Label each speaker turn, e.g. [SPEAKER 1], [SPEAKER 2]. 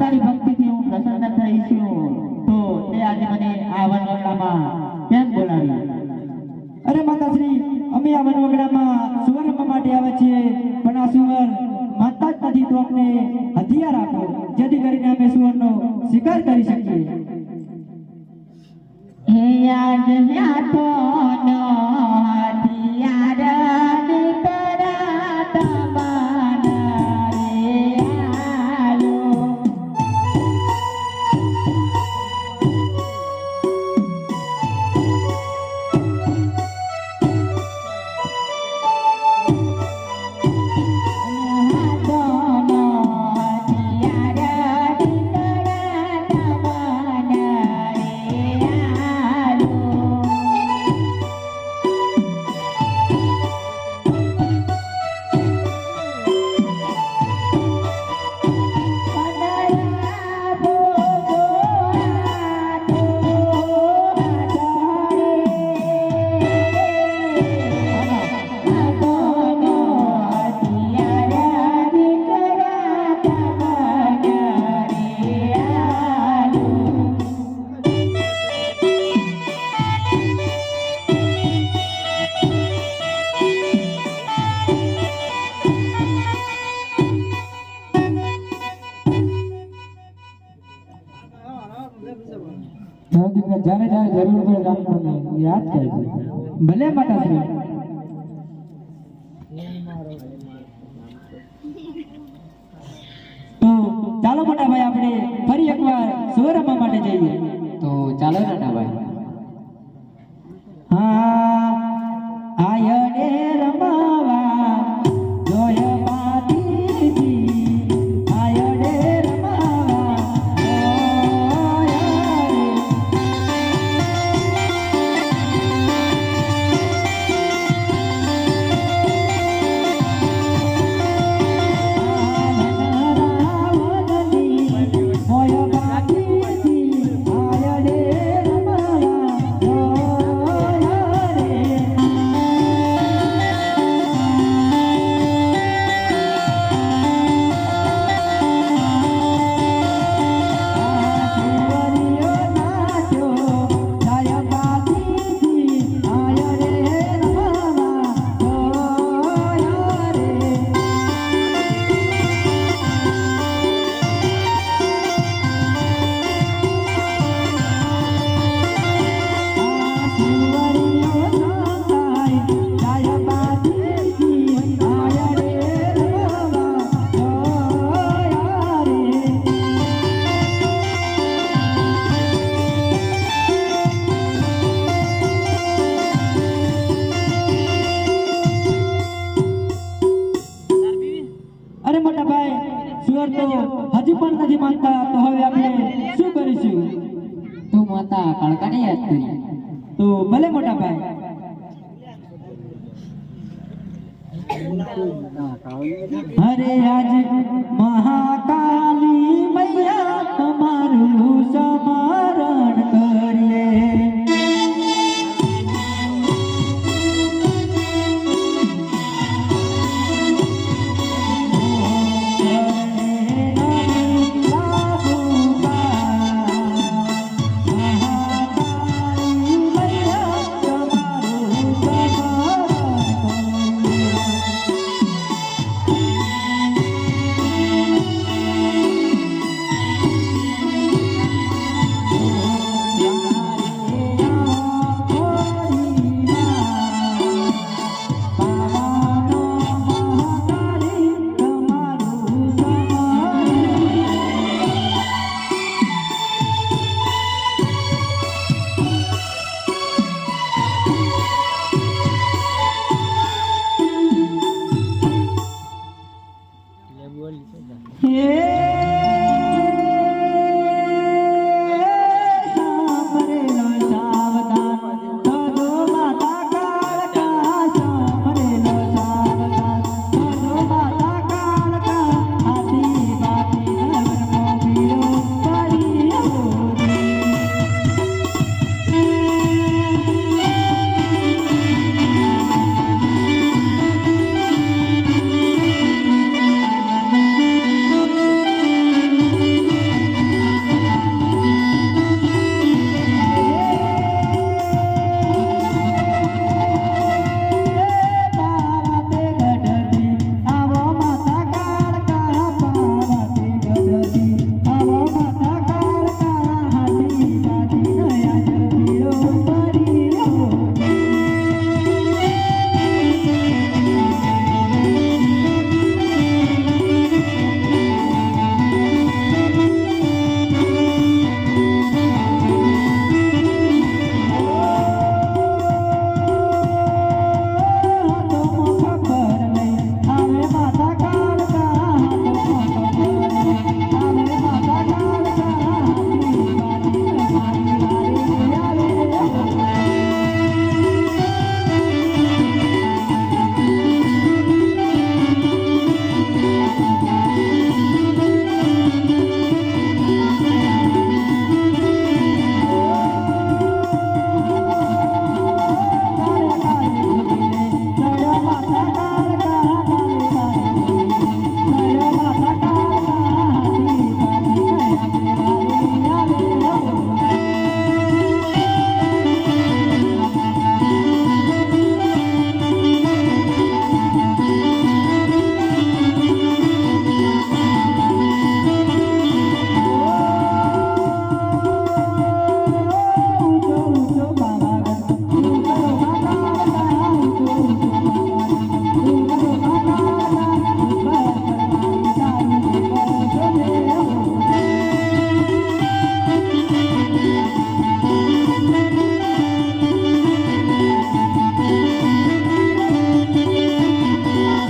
[SPEAKER 1] તારી ભક્તિથી હું પ્રસન્ન થઈ છું. તો તે આજે મને આ વનવગડામાં કેમ બોલાવી?
[SPEAKER 2] અરે માતાશ્રી, અમે આ વનવગડામાં સુવર રમવા માટે આવે છીએ પણ આ સુવર માતા જ નથી, તો અમને હથિયાર આપો, જેથી કરીને અમે સુવરનો શિકાર કરી શકીએ.
[SPEAKER 1] યાદ મ્યા તો નો હથિયાર.
[SPEAKER 2] જ્યારે જ્યારે જરૂર પડે રામ મને યાદ કરજો ભલે માતાશ્રી. તો ચાલો મોટા ભાઈ, આપણે ફરી એકવાર સુવરમા માટે જઈએ.
[SPEAKER 3] તો ચાલો નાના તું માતા કાળકાને યાદ કરી
[SPEAKER 2] તો ભલે મોટા ભાઈ. અરે આજ મહાકાલી મૈયા